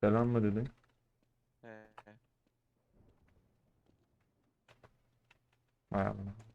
Selam mı dedin? He. Hay Allah.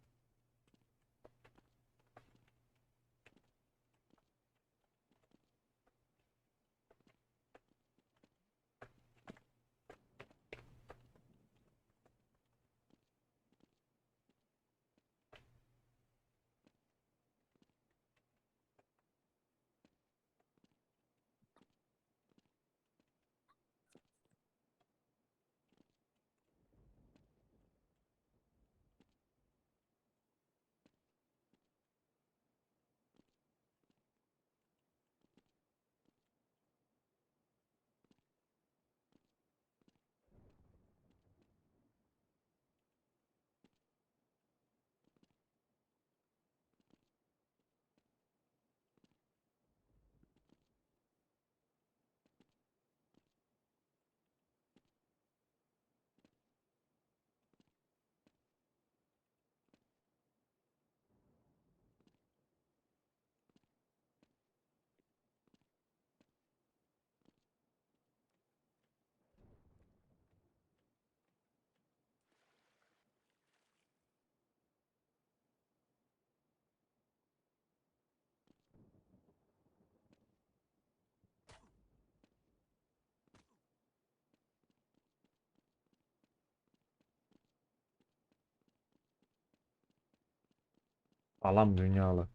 Alam dünyalı.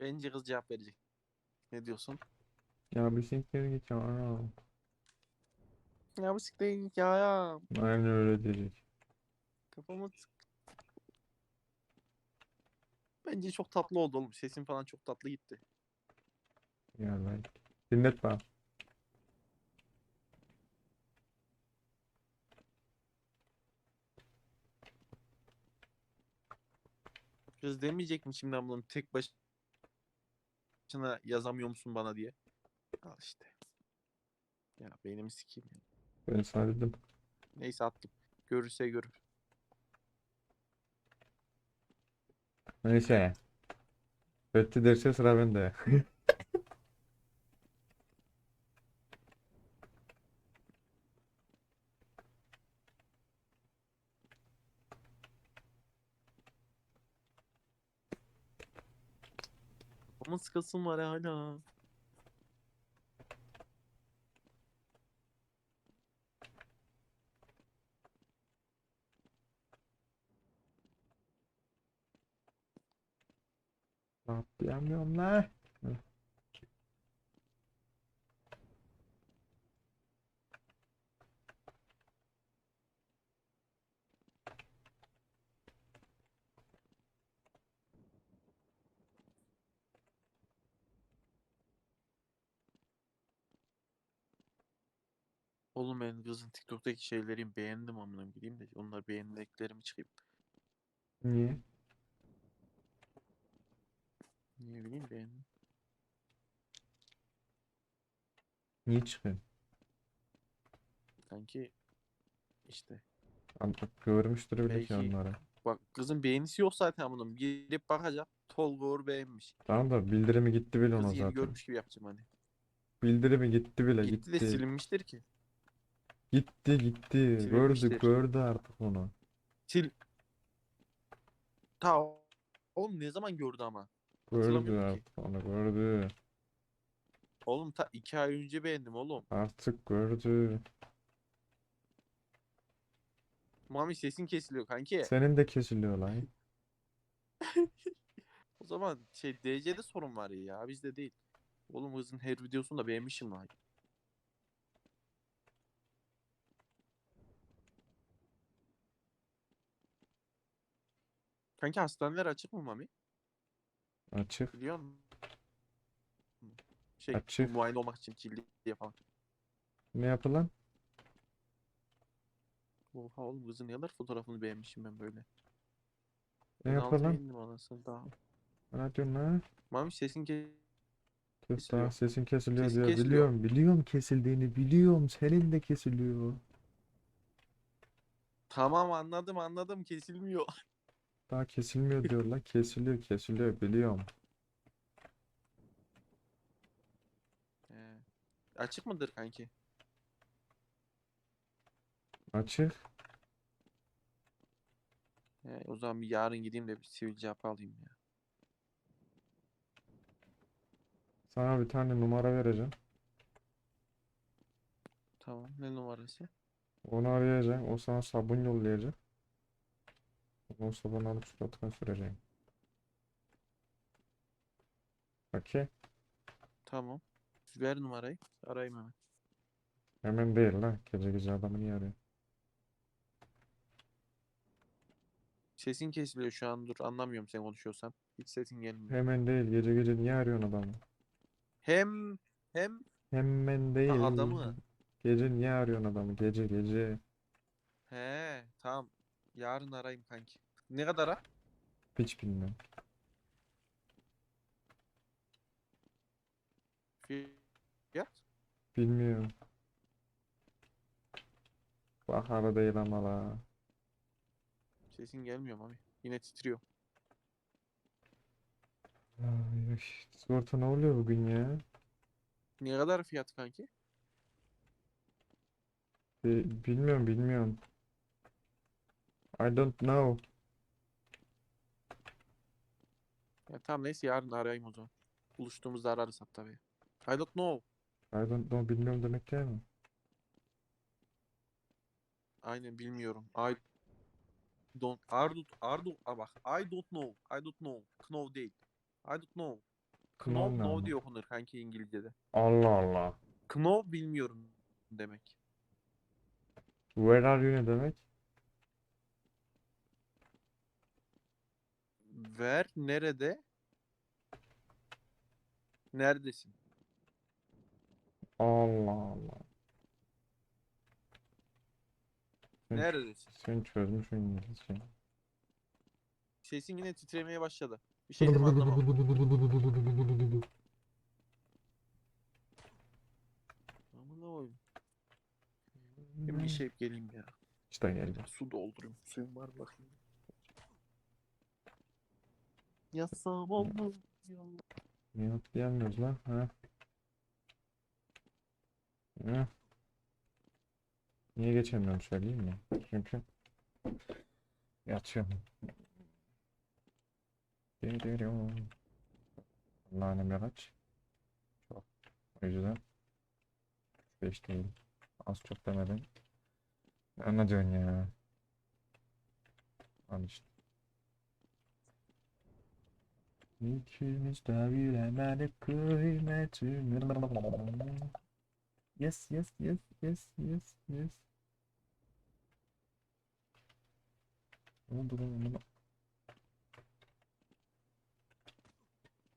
Bence kız cevap verecek. Ne diyorsun? Ya bir siktir git ya. Ya bu siktir git ya ya. Aynen öyle diyecek. Kafamı sık. Bence çok tatlı oldu oğlum. Sesin falan çok tatlı gitti. Ya lan. Dinlet bana. Kız demeyecek mi şimdi bunu tek başına yazamıyor musun bana diye. Al işte. Ya beynimi sikeyim ya. Ben sana dedim. Neyse attım. Görürse görür. Neyse. Fethi derse sıra bende. Ama sıkasım var hala. Atlayamıyorum lan. Oğlum ben kızın TikTok'taki şeyleri beğendim amına gideyim de onlar beğendiklerimi çıkayım. Niye? Ne bileyim beğendim. Niye çıkıyorsun? Sanki işte Artık görmüştür bile ki Belki- onları. bak kızın beğenisi yok zaten bunun. Girip bakacak. Tolga Uğur beğenmiş. Tamam da bildirimi gitti bile ona Kız yeni zaten. görmüş gibi yapacağım hani. Bildirimi gitti bile Gitti de gitti. silinmiştir ki. Gitti gitti. Gördü Silinmiştir. gördü artık onu. Sil. Ta oğlum ne zaman gördü ama? Gördü Hatırlamıyorum ki. artık onu gördü. Oğlum ta iki ay önce beğendim oğlum. Artık gördü. Mami sesin kesiliyor kanki. Senin de kesiliyor lan. O zaman şey DC'de sorun var ya bizde değil. Oğlum kızın her videosunu da beğenmişim lan. Kanki hastaneler açık mı Mami? Açık. Biliyor musun? Şey, Açık. muayene olmak için cildi diye falan. Ne yapılan? Oha oğlum kızın ne kadar fotoğrafını beğenmişim ben böyle. Ne Ben beğendim anasını daha. Ne diyorsun lan? Mami sesin ke... Dur Kesiliyor. daha sesin kesiliyor Sesin diyor. kesiliyor. Biliyorum biliyorum kesildiğini biliyorum. Senin de kesiliyor. Tamam anladım anladım kesilmiyor. Daha kesilmiyor diyorlar. Kesiliyor kesiliyor biliyorum. Ee, açık mıdır kanki? Açık. Ee, o zaman bir yarın gideyim de bir sivil cevap alayım ya. Sana bir tane numara vereceğim. Tamam. Ne numarası? Onu arayacak. O sana sabun yollayacak. O sabunu alıp suratına süreceksin. Okey. Tamam. Ver numarayı. Arayayım hemen. Hemen değil lan. Gece gece adamı niye arıyor? Sesin kesiliyor şu an. Dur anlamıyorum sen konuşuyorsan. Hiç sesin gelmiyor. Hemen değil. Gece gece niye arıyorsun adamı? Hem hem Hemen değil. adamı. Gece niye arıyorsun adamı? Gece gece. he tamam. Yarın arayayım kanki. Ne kadara? Hiç bilmiyorum. Fiyat? Bilmiyorum. Baharı değil ama la. Sesin gelmiyor abi. Yine titriyor. Ay, ay, Sigorta ne oluyor bugün ya? Ne kadar fiyat kanki? Bi- Bilmiyorum bilmiyorum. I don't know. Ya tamam neyse yarın arayayım o zaman. Buluştuğumuzda ararız hatta be. I don't know. I don't know bilmiyorum demek değil mi? Aynen bilmiyorum. I don't Ardu Ardu Aa bak I don't know. I don't know. Know değil. I don't know. Know Know, know diye okunur kanki İngilizce'de. Allah Allah. Know bilmiyorum demek. Where are you ne demek? Ver nerede? Neredesin? Allah Allah. Sen, Neredesin? sen çözmüşsün İngilizce. Sesin yine titremeye başladı. Bir şey de anlamam. Oğlum. Ben bir işe geleyim ya. İşte geldi. Su doldurayım. Suyum var bakayım. Yasam olmaz. Niye atlayamıyoruz lan? Ha? Ha? Niye geçemiyorum söyleyeyim mi? Çünkü yatıyorum. Geliyorum. Allah'ım yavaş. Çok. O yüzden beş değil. Az çok demedim. Ne diyorsun ya? Al işte. İkimiz de bilemedik kıymetini. Yes, yes, yes, yes, yes, yes. Oldu lan buna?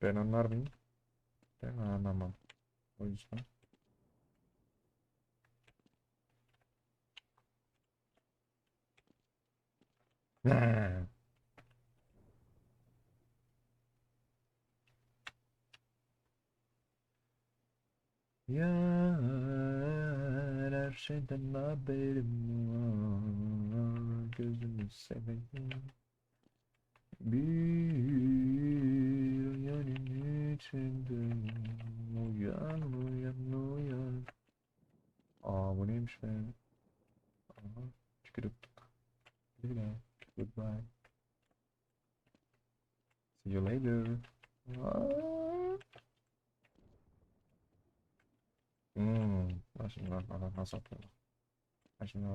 Ben anlar mıyım? Ben anlamam. O yüzden. Ne? Yar her şeyden haberim var Gözünü seveyim. Bir ben şimdi nasıl yapıyorum. Ben şimdi.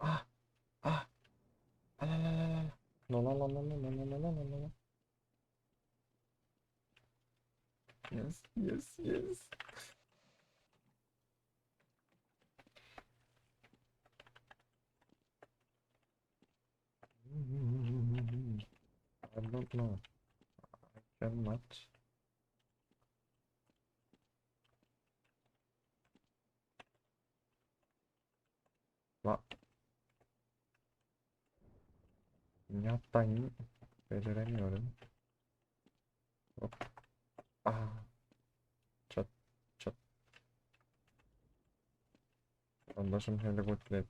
Ah, ah. La la la la la la la la la la la la la la. Yes, yes, yes. I don't know. Cannot. La. Yapmayın. Beceremiyorum. Hop. Ah. Çat. Çat. Kardeşim helikopter.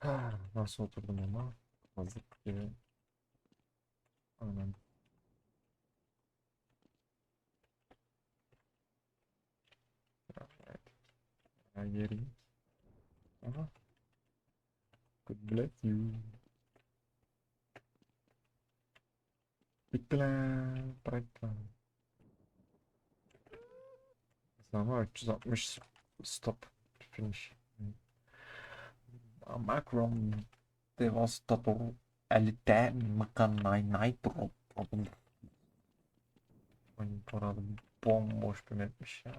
Ah, Nasıl oturdum ama? Hazırlık gibi. Ama 360 stop finish. Macron Devastator Elite Mechanitor Oyun paralı bomboş bir mapmiş ya.